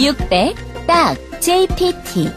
600, 딱, JPT.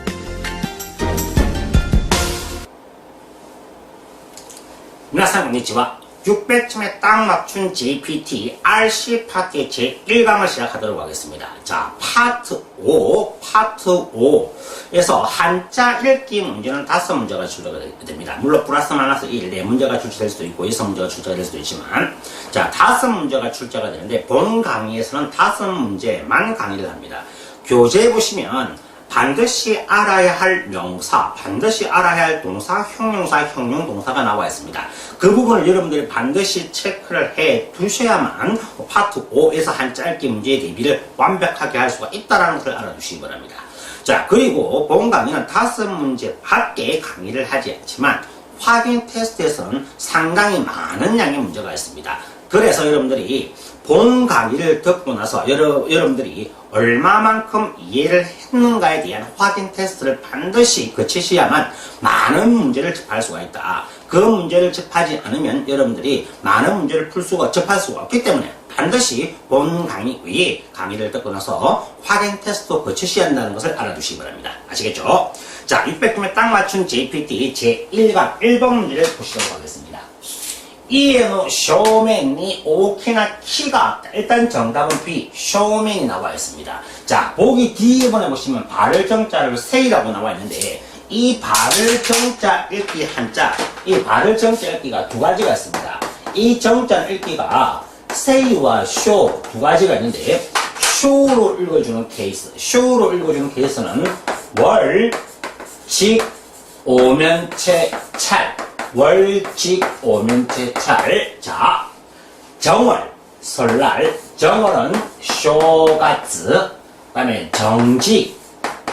미나상 건니치와 600점에 딱 맞춘 GPT RC 파트의 제1강을 시작하도록 하겠습니다. 자, 파트 5, 파트 5에서 한자 읽기 문제는 다섯 문제가 출제가 됩니다. 물론 플러스 마이너스 1, 네 문제가 출제될 수도 있고 여섯 문제가 출제가 될 수도 있지만 자, 다섯 문제가 출제가 되는데 본 강의에서는 다섯 문제만 강의를 합니다. 교재에 보시면 반드시 알아야 할 명사, 반드시 알아야 할 동사, 형용사, 형용동사가 나와 있습니다. 그 부분을 여러분들이 반드시 체크를 해 두셔야만 파트 5에서 한 짧게 문제의 대비를 완벽하게 할 수가 있다는 것을 알아두시기 바랍니다. 자, 그리고 본 강의는 다섯 문제 밖에 강의를 하지 않지만 확인 테스트에서는 상당히 많은 양의 문제가 있습니다. 그래서 여러분들이 본 강의를 듣고 나서 여러, 여러분들이 얼마만큼 이해를 했는가에 대한 확인 테스트를 반드시 거치셔야만 많은 문제를 접할 수가 있다. 그 문제를 접하지 않으면 여러분들이 많은 문제를 풀 수가, 접할 수가 없기 때문에 반드시 본 강의 외에 강의를 듣고 나서 확인 테스트 거치셔야 한다는 것을 알아두시기 바랍니다. 아시겠죠? 자, 600점에 딱 맞춘 JPT 제1강 1번 문제를 보시도록 하겠습니다. 家の正面に大きな木があった. 일단 정답은 B, 正面이 나와 있습니다. 자, 보기 D번에 보시면 발을 정자를 세이라고 나와 있는데 이 발을 정자 읽기 한자, 이 발을 정자 읽기가 두 가지가 있습니다. 이 정자 읽기가 세이와 쇼 두 가지가 있는데 쇼로 읽어주는 케이스, 쇼로 읽어주는 케이스는 월, 직, 오면체, 찰 월직 오면체 찰. 자, 정월, 설날. 정월은 쇼가츠. 그 다음에 정직.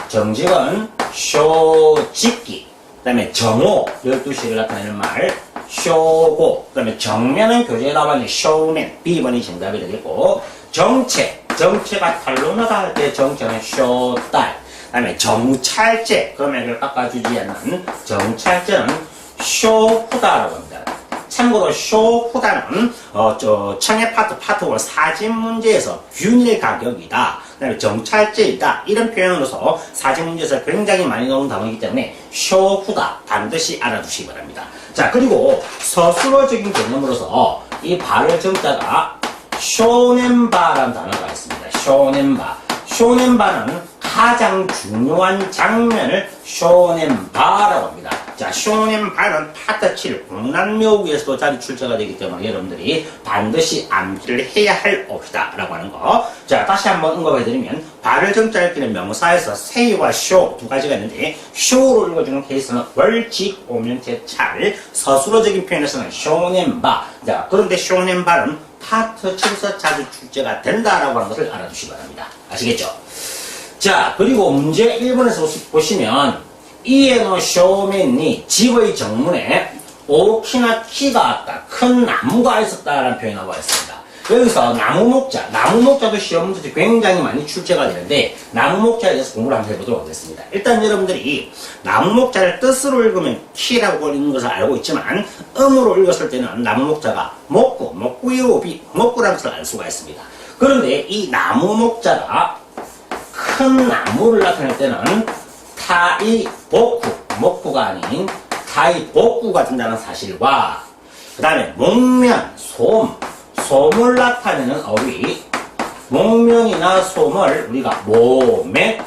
정직은 쇼직기. 그 다음에 정오, 12시를 나타내는 말. 쇼고. 그 다음에 정면은 교재에 나와 있는 쇼맨. B번이 정답이 되겠고. 정체. 정체가 탈로나다 할 때 정체는 쇼딸. 그 다음에 정찰제. 금액을 깎아주지 않는 정찰제는 쇼후다라고 합니다. 참고로 쇼후다는 어, 저 청해 파트 파트 5 사진 문제에서 균일 가격이다. 그다음에 정찰제이다. 이런 표현으로서 사진 문제에서 굉장히 많이 나오는 단어이기 때문에 쇼후다 반드시 알아두시기 바랍니다. 자 그리고 서술어적인 개념으로서 이 발을 정자가 쇼넨바라는 단어가 있습니다. 쇼넨바. 쇼넨바는 가장 중요한 장면을 쇼넨바라고 합니다. 자, 쇼넨바는 파트 7 공란묘구에서도 자주 출제가 되기 때문에 여러분들이 반드시 암기를 해야 할 옵시다 라고 하는 거. 자, 다시 한번 언급해드리면 발을 정자 읽기는 명사에서 세이와 쇼 두 가지가 있는데 쇼로 읽어주는 케이스는 월직 오면체 찰 서술어적인 표현에서는 쇼넨바. 자, 그런데 쇼넨바는 파트 7에서 자주 출제가 된다라고 하는 것을 알아두시기 바랍니다. 아시겠죠? 자, 그리고 문제 1번에서 보시면 이에노 쇼맨이 집의 정문에 오키나 키가 왔다. 큰 나무가 있었다라는 나와 있습니다. 여기서 나무 목자, 나무 목자도 시험 문제들이 굉장히 많이 출제가 되는데 나무 목자에 대해서 공부를 한번 해보도록 하겠습니다. 일단 여러분들이 나무 목자를 뜻으로 읽으면 키라고 읽는 것을 알고 있지만 음으로 읽었을 때는 나무 목자가 목구의 호흡이 목구라는 것을 알 수가 있습니다. 그런데 이 나무 목자가 큰 나무를 나타낼 때는 타이 복구, 목구가 아닌 타이 복구가 된다는 사실과 그 다음에 목면, 솜, 솜을 나타내는 어휘 목면이나 솜을 우리가 몸에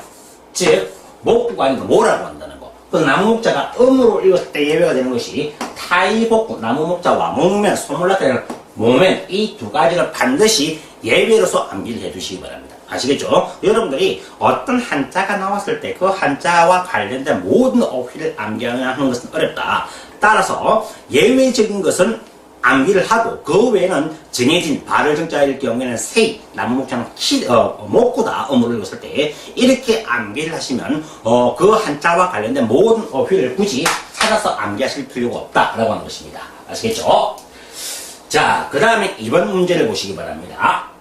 즉 목구가 아니고 뭐라고 한다는 거. 그 나무 목자가 음으로 읽었을 때 예외가 되는 것이 타이복구, 나무 목자와 목면, 솜을 나타내는 몸면 이두 가지를 반드시 예외로서 암기를 해두시기 바랍니다. 아시겠죠? 여러분들이 어떤 한자가 나왔을 때 그 한자와 관련된 모든 어휘를 암기하는 것은 어렵다. 따라서 예외적인 것은 암기를 하고 그 외에는 정해진 발을 정자일 경우에는 세이, 나무목자는 키, 어, 목구다 어물을 읽었을 때 이렇게 암기를 하시면 어, 그 한자와 관련된 모든 어휘를 굳이 찾아서 암기하실 필요가 없다라고 하는 것입니다. 아시겠죠? 자, 그 다음에 이번 문제를 보시기 바랍니다.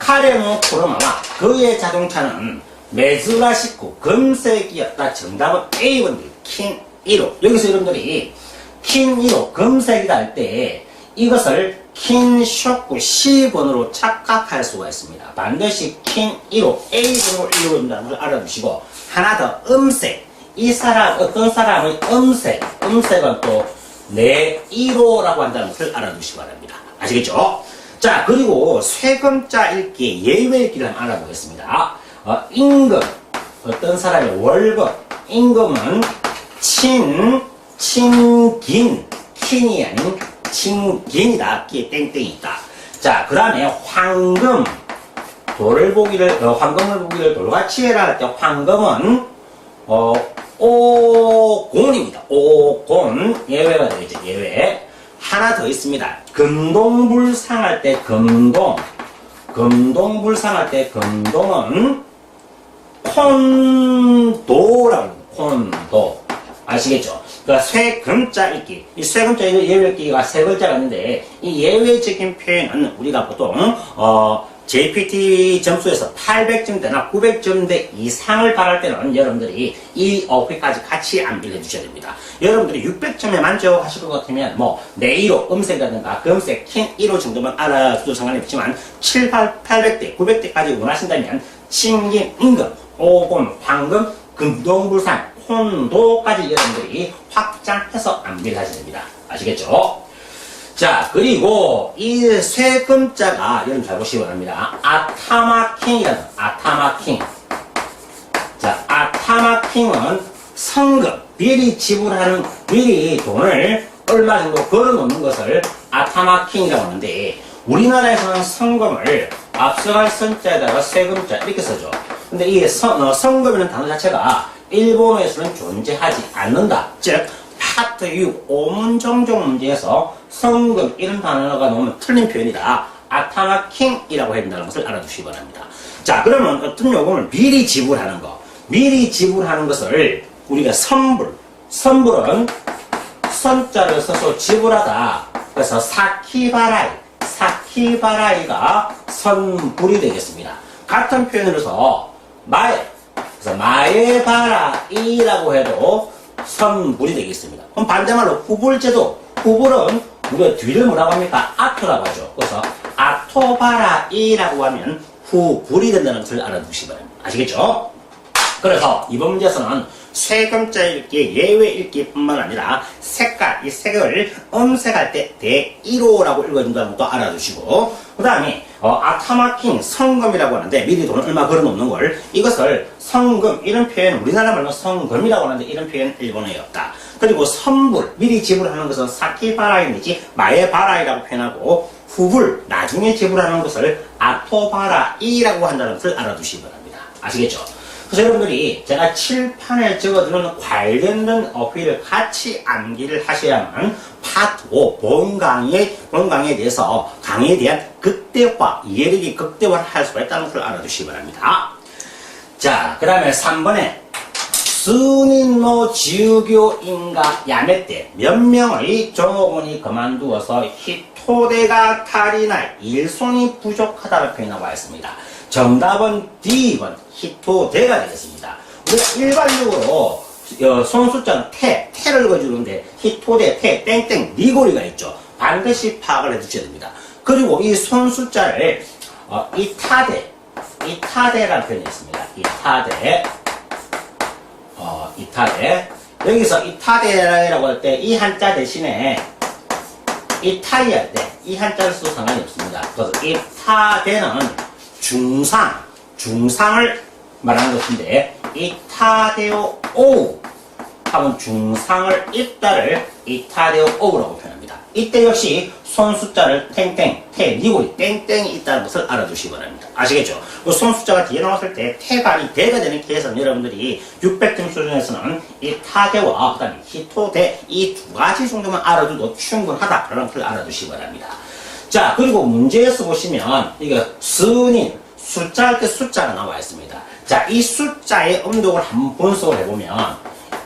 카레노 코로마와 그의 자동차는 메즈라시코 금색이었다. 정답은 A번 킨 1호. 여기서 여러분들이 킨 1호 금색이다 할 때 이것을 킨 쇼크 C번으로 착각할 수가 있습니다. 반드시 킨 1호 A번으로 읽어준다는 걸 알아두시고 하나 더 음색 이 사람 어떤 사람의 음색 음색은 또 내 1호라고 한다는 것을 알아두시기 바랍니다. 아시겠죠? 자 그리고 세금자 읽기 예외 읽기를 알아보겠습니다. 어, 임금 어떤 사람의 월급 임금은 친 친긴 킨이 아닌 친긴이다. 끼에 땡땡이 있다. 자, 그 다음에 황금. 돌을 보기를, 어, 황금을 보기를 돌같이 해라 할 때 황금은, 어, 오곤입니다. 오곤. 예외가 되겠죠. 예외. 하나 더 있습니다. 금동불상할 때 금동. 금동불상할 때 금동은 콘도라고. 콘도. 아시겠죠? 그러니까 쇠 금자 읽기. 이 쇠 금자 읽기, 예외 읽기가 세 글자가 있는데, 이 예외적인 표현은 우리가 보통, 어, JPT 점수에서 800점대나 900점대 이상을 바랄 때는 여러분들이 이 어휘까지 같이 암기를 해주셔야 됩니다. 여러분들이 600점에 만족하실 것 같으면 뭐 네이로 음색이라든가 금색, 킨 1호 정도만 알아도 상관이 없지만 7, 8, 800대, 900대까지 원하신다면 신김, 임금, 오금, 황금, 금동불상, 콘도까지 여러분들이 확장해서 암기를 하셔야 됩니다. 아시겠죠? 자, 그리고 이 쇠금자가 여러분 잘 보시기 바랍니다. 아타마킹이라는 아타마킹. 자, 아타마킹은 성금, 미리 지불하는, 미리 돈을 얼마 정도 걸어 놓는 것을 아타마킹이라고 하는데, 우리나라에서는 성금을 앞서갈 선자에다가 세금자 이렇게 써죠. 근데 이 성, 어, 성금이라는 단어 자체가 일본어에서는 존재하지 않는다. 즉, 파트 6 오문 정종 문제에서 성금 이런 단어가 나오면 틀린 표현이다. 아타마킹이라고 해야 된다는 것을 알아두시기 바랍니다. 자, 그러면 어떤 요금을 미리 지불하는 거. 미리 지불하는 것을 우리가 선불. 선불은 선자를 써서 지불하다. 그래서 사키바라이. 사키바라이가 선불이 되겠습니다. 같은 표현으로서 마에. 그래서 마에바라이라고 해도 선불이 되겠습니다. 그럼 반대말로 후불제도. 후불은 우리가 뒤를 뭐라고 합니까? 아토라고 하죠. 그래서 아토바라이라고 하면 후 불이 된다는 것을 알아두시기 바랍니다. 아시겠죠? 그래서 이번 문제에서는 세금자 읽기, 예외 읽기뿐만 아니라 색깔, 이 색을 음색할 때 대1호라고 읽어준다는 것도 알아두시고 그 다음에 어, 아타마킹 성금이라고 하는데 미리 돈을 얼마 걸어놓는 걸 이것을 성금 이런 표현 우리나라 말로 성금이라고 하는데 이런 표현 일본어에 없다. 그리고 선불 미리 지불하는 것은 사키 바라이 내지 마에 바라이라고 표현하고 후불 나중에 지불하는 것을 아토 바라이라고 한다는 것을 알아두시기 바랍니다. 아시겠죠? 그래서 여러분들이 제가 칠판에 적어두는 관련된 어휘를 같이 암기를 하셔야만 파트 5 본 강의 본강에 대해서 강의에 대한 극대화 이해력이 극대화를 할 수가 있다는 것을 알아두시기 바랍니다. 자, 그 다음에 3번에 스님노 지우교인가 야매 때 몇 명의 종업원이 그만두어서 히토대가 탈이나 일손이 부족하다고 표현하고 있습니다. 정답은 D번 히토대가 되겠습니다. 우리가 일반적으로 어, 손숫자는 태, 태를 거주는데 히토대, 태, 땡땡, 리고리가 있죠. 반드시 파악을 해두셔야 됩니다. 그리고 이 손숫자를 어, 이타대, 이타대라는 표현이 있습니다. 이타대, 어, 이타대. 여기서 이타대라고 할 때 이 한자 대신에 이타이 할때이 한자를 써도 상관이 없습니다. 그래서 이타대는 중상, 중상을 말하는 것인데 이타대오 오 하면 중상을 입다를 이타대오 오라고 표현합니다. 이때 역시 손 숫자를 땡땡, 태, 니고리 땡땡이 있다는 것을 알아두시기 바랍니다. 아시겠죠? 그손 숫자가 뒤에 나왔을 때 태가 이 대가 되는 케이스는 여러분들이 600점 수준에서는 이 타대와 그다음에 히토대 이 두 가지 정도만 알아둬도 충분하다라는 것을 알아두시기 바랍니다. 자, 그리고 문제에서 보시면, 이거, 스님, 숫자 할 때 숫자가 나와 있습니다. 자, 이 숫자의 음독을 한번 분석을 해보면,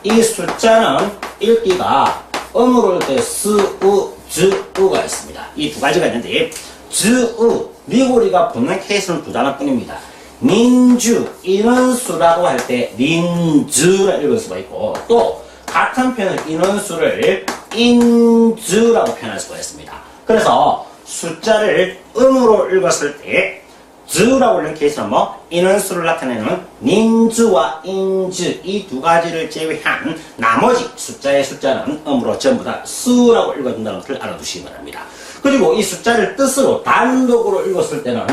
이 숫자는 읽기가 음으로 할때 스, 으, 즈, 으가 있습니다. 이 두 가지가 있는데, 즈, 으, 리고리가 붙는 케이스는 두 단어 뿐입니다. 닌주, 인원수라고 할 때, 닌즈라 읽을 수가 있고, 또, 같은 표현을 인원수를 인즈라고 표현할 수가 있습니다. 그래서 숫자를 음으로 읽었을 때 즈라고 읽는 케이스는 뭐 인원수를 나타내는 닌즈와 인즈 이두 가지를 제외한 나머지 숫자의 숫자는 음으로 전부 다 수라고 읽어준다는 것을 알아두시기 바랍니다. 그리고 이 숫자를 뜻으로 단독으로 읽었을 때는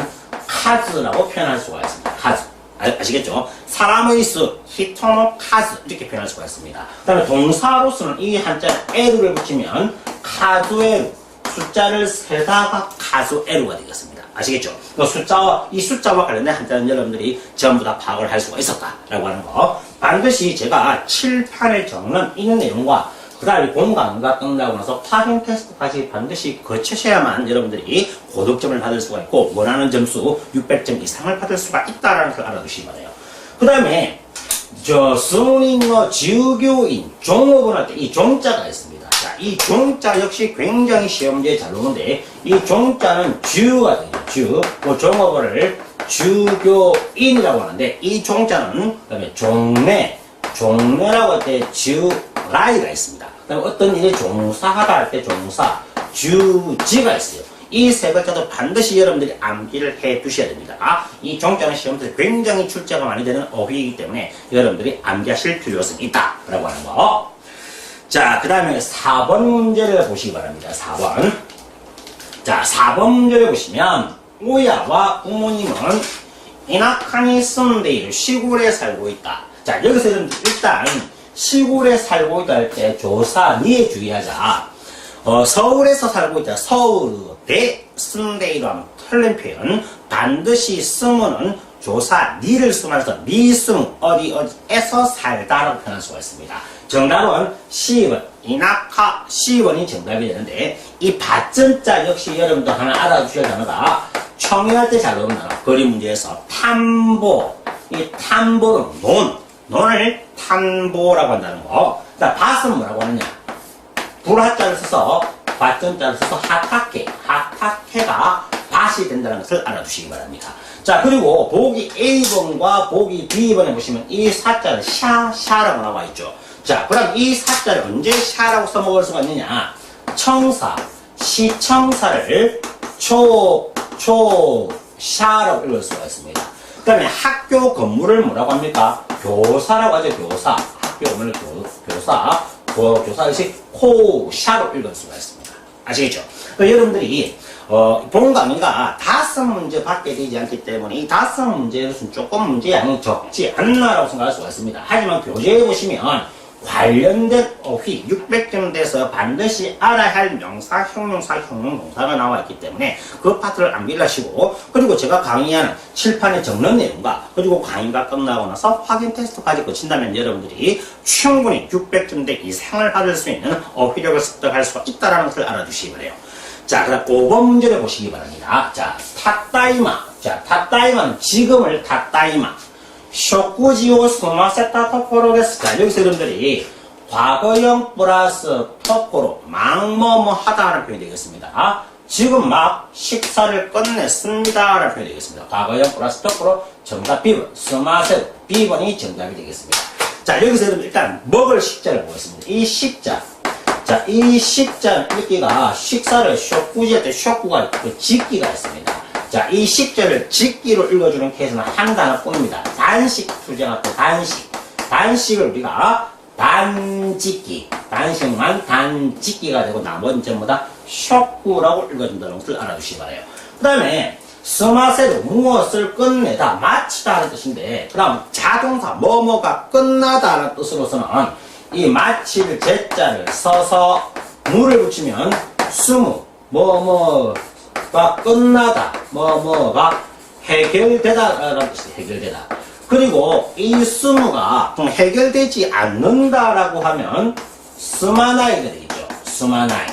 카즈라고 표현할 수가 있습니다. 카즈. 아, 아시겠죠? 사람의 수, 히토노 카즈 이렇게 표현할 수가 있습니다. 그 다음에 동사로서는 이 한자 에루를 붙이면 카즈에루 숫자를 세다가 카즈에루가 되겠습니다. 아시겠죠? 그 숫자와 이 숫자와 관련된 한자는 여러분들이 전부 다 파악을 할 수가 있었다라고 하는 거 반드시 제가 칠판에 적는 이 내용과 그 다음에 공강의가 끝나고 나서 확인 테스트까지 반드시 거치셔야만 여러분들이 고득점을 받을 수가 있고 원하는 점수 600점 이상을 받을 수가 있다는 것을 알아두시기 바래요. 그 다음에 저 스님의 지우교인 때이 종자가 있습니다. 자, 이 종자 역시 굉장히 시험지에 잘 오는데 이 종자는 주가 돼요. 주. 그 종업을 주교인이라고 하는데 이 종자는 그다음에 종래, 종래라고 할 때 주라이가 있습니다. 그다음에 어떤 일에 종사하다 할 때 종사, 주지가 있어요. 이세 글자도 반드시 여러분들이 암기를 해 두셔야 됩니다. 아, 이 종자는 시험때 굉장히 출제가 많이 되는 어휘이기 때문에 여러분들이 암기하실 필요성이 있다라고 하는 거. 자, 그 다음에 4번 문제를 보시기 바랍니다. 4번. 자, 4번 문제를 보시면, 오야와 부모님은 이나카니 쓴데이를 시골에 살고 있다. 자, 여기서 일단 시골에 살고 있다 할 때 조사, 니에 주의하자. 어, 서울에서 살고 있다. 서울대 쓴데이로 하면 틀린 표현. 반드시 쓰면은 조사, 니를 쓰면서 미승, 어디, 어디에서 살다라고 표현할 수가 있습니다. 정답은 C번, 이나카 C번이 정답이 되는데, 이 받점자 역시 여러분도 하나 알아주셔야 단어가, 청유할 때 잘 나오는 단어, 거리 문제에서 탐보, 이 탐보는 논, 논을 탐보라고 한다는 거. 자, 밭은 뭐라고 하느냐? 불화자를 써서 받점자를 써서 하타케, 하타케가 밭이 된다는 것을 알아두시기 바랍니다. 자, 그리고 보기 A번과 보기 B번에 보시면 이 사자는 샤, 샤라고 나와 있죠. 자, 그럼 이 사자를 언제 샤라고 써먹을 수가 있느냐? 청사, 시청사를 초, 초, 샤라고 읽을 수가 있습니다. 그 다음에 학교 건물을 뭐라고 합니까? 교사라고 하죠, 교사. 학교 건물을 교, 교사. 그 교사의식 코 샤로 읽을 수가 있습니다. 아시겠죠? 그 여러분들이 어, 본 강의가 다섯 문제 받게 되지 않기 때문에 이 다섯 문제에서는 조금 문제 양이 적지 않나라고 생각할 수가 있습니다. 하지만 교재에 보시면 관련된 어휘 600점 돼서 반드시 알아야 할 명사, 형용사, 형용동사가 나와 있기 때문에 그 파트를 암기를 하시고 그리고 제가 강의하는 칠판에 적는 내용과 그리고 강의가 끝나고 나서 확인 테스트까지 거친다면 여러분들이 충분히 600점대 이상을 받을 수 있는 어휘력을 습득할 수가 있다는 것을 알아주시기 바래요. 자, 그 다음 5번 문제를 보시기 바랍니다. 자, 타따이마. 자, 타따이마는 지금을 타따이마. 쇼쿠지오 스마세타 토코로. 자, 여기서 여러분들이 과거형 플러스 토코로 막뭐뭐 하다라는 표현이 되겠습니다. 지금 막 식사를 끝냈습니다. 라는 표현이 되겠습니다. 과거형 플러스 토코로 정답 B번. 스마세 B번이 정답이 되겠습니다. 자, 여기서 여러분 일단 먹을 식자를 보겠습니다. 이 식자. 자, 이 식자 읽기가 식사를 쇼꾸지할 때 쇼꾸가 그 짓기가 있습니다. 자, 이 식자를 짓기로 읽어주는 케이스는 한 단어뿐입니다. 단식 투쟁할 때 단식. 단식을 우리가 단짓기. 단식만 단짓기가 되고 나머지 전부 다 쇼꾸라고 읽어준다는 것을 알아두시기 바래요. 그 다음에 스마세로 무엇을 끝내다, 마치다 하는 뜻인데, 그 다음 자동사 뭐뭐가 끝나다 하는 뜻으로서는 이 마칠 제자를 써서 물을 붙이면 스무 뭐뭐 가 끝나다 뭐 뭐가 해결되다라는 뜻이 해결되다. 그리고 이 스무가 해결되지 않는다라고 하면 스마나이가 되겠죠. 스마나이.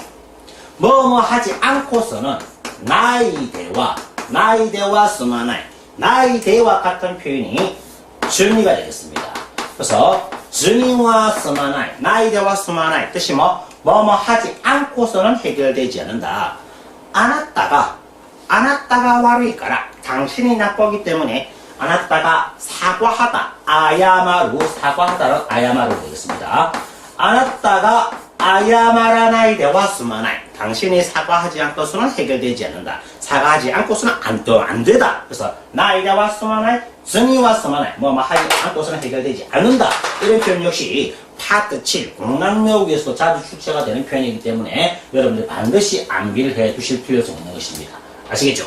뭐 뭐 하지 않고서는 나이대와 나이대와 스마나이 나이대와 같은 표현이 준이가 되겠습니다. 그래서 증이와 스마나이, 나이대와 스마나이 뜻이 뭐, 뭐 뭐 하지 않고서는 해결되지 않는다. 안았다가, 안았다가 와루이까라. 당신이 나쁘기 때문에 안았다가 사과하다. 아야마루, 사과하다는 아야마루 되겠습니다. 안았다가 아야마라 나이 대와 스마나이. 당신이 사과하지 않고서는 해결되지 않는다. 사과하지 않고서는 안, 또 안 되다. 그래서 왔으면 해, 승이 왔으면 해, 뭐뭐 하지 않고서는 해결되지 않는다. 이런 표현 역시 파트 7 공랑묘국에서도 자주 출제가 되는 표현이기 때문에 여러분들 반드시 암기를 해 두실 필요성이 있는 것입니다. 아시겠죠?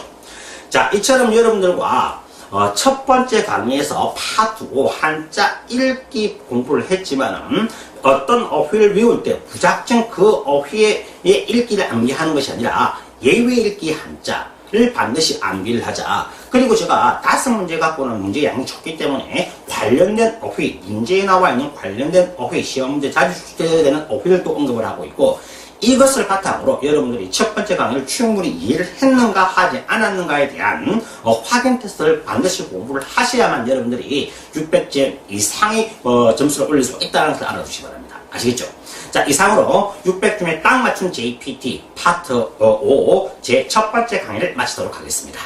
자, 이처럼 여러분들과 어, 첫 번째 강의에서 파트 5 한자 읽기 공부를 했지만은 어떤 어휘를 외울 때 무작정 그 어휘의 읽기를 암기하는 것이 아니라 예외 읽기 한자 를 반드시 암기를 하자. 그리고 제가 다섯 문제 갖고는 문제 양이 적기 때문에 관련된 어휘, 문제에 나와 있는 관련된 어휘, 시험 문제 자주 출제되는 어휘를 또 언급을 하고 있고 이것을 바탕으로 여러분들이 첫 번째 강의를 충분히 이해를 했는가 하지 않았는가에 대한 어, 확인 테스트를 반드시 공부를 하셔야만 여러분들이 600점 이상의 어, 점수를 올릴 수 있다는 것을 알아두시기 바랍니다. 아시겠죠? 자, 이상으로 600점에 딱 맞춘 JPT 파트 5 제 첫 번째 강의를 마치도록 하겠습니다.